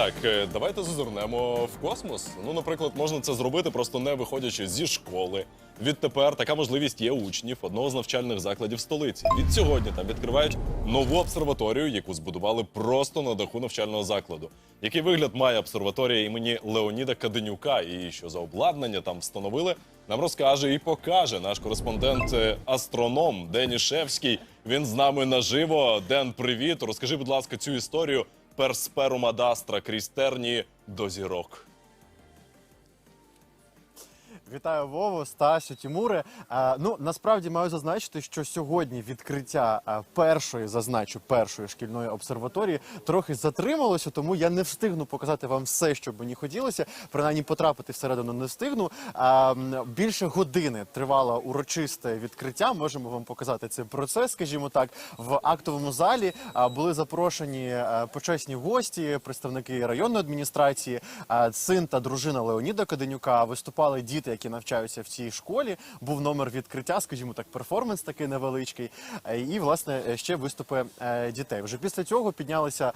так, е, давайте зазирнемо в космос. Ну, наприклад, можна це зробити, просто не виходячи зі школи. Відтепер така можливість є учнів одного з навчальних закладів столиці. Від сьогодні там відкривають нову обсерваторію, яку збудували просто на даху навчального закладу. Який вигляд має обсерваторія імені Леоніда Каденюка, і що за обладнання там встановили, нам розкаже і покаже наш кореспондент е, Денішевський. Він з нами наживо. Ден, привіт. Розкажи, будь ласка, цю історію персперум Дастра крізь терні до зірок. Вітаю Вову, Стасю, Тімуре. Ну насправді маю зазначити, що сьогодні відкриття першої, зазначу, першої шкільної обсерваторії трохи затрималося, тому я не встигну показати вам все, що б мені хотілося. Принаймні потрапити всередину не встигну. Більше години тривало урочисте відкриття. Можемо вам показати цей процес, скажімо так. В актовому залі е, були запрошені почесні гості, представники районної адміністрації, е, син та дружина Леоніда Каденюка. Виступали діти, які навчаються в цій школі. Був номер відкриття, скажімо так, перформанс такий невеличкий. Е, І власне ще виступи е, дітей. Вже після цього піднялися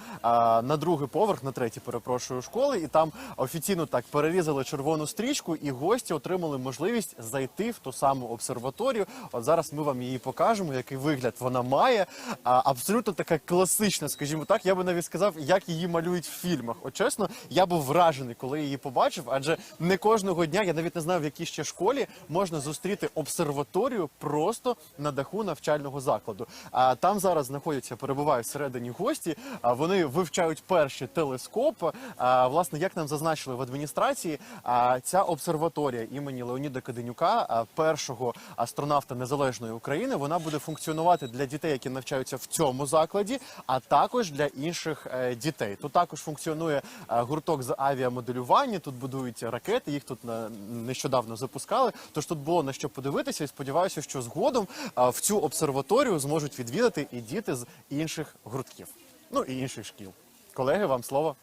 на другий поверх, на третій, перепрошую, школи, і там офіційно так перерізали червону стрічку, і гості отримали можливість зайти в ту саму обсерваторію. От зараз ми вам її покажемо, який вигляд вона має. Абсолютно така класична, скажімо так. Я би навіть сказав, як її малюють в фільмах. От чесно, я був вражений, коли її побачив, адже не кожного дня я навіть не знав, в якій ще школі можна зустріти обсерваторію просто на даху навчального закладу. А там зараз знаходяться, перебувають всередині гості. А вони вивчають перший телескоп. А власне, як нам зазначили в адміністрації, а ця обсерваторія імені Леоніда Каденюка, першого астронавта незалежної України, вона буде функціонувати для дітей, які навчаються в цьому закладі, а також для інших е, дітей. Тут також функціонує е, гурток з авіамоделювання. Тут будують ракети. Їх тут на- нещодавно запускали. Тож тут було на що подивитися, і сподіваюся, що згодом в цю обсерваторію зможуть відвідати і діти з інших гуртків, ну і інших шкіл. Колеги, вам слово.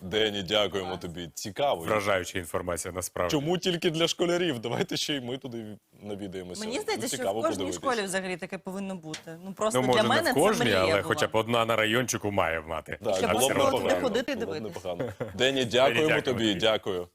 Дені, дякуємо тобі. Цікаво. Вражаюча інформація насправді. Чому тільки для школярів? Давайте ще й ми туди навідаємося. Мені здається, Ну, що в кожній подивитись. школі взагалі таке повинно бути. Ну просто Ну, може, для мене не в кожній, це мрія але була. хоча б одна на райончику має мати. Так, Щоб було б було туди непогано. ходити і непогано. Дені, дякуємо дякуємо тобі, тобі. дякую.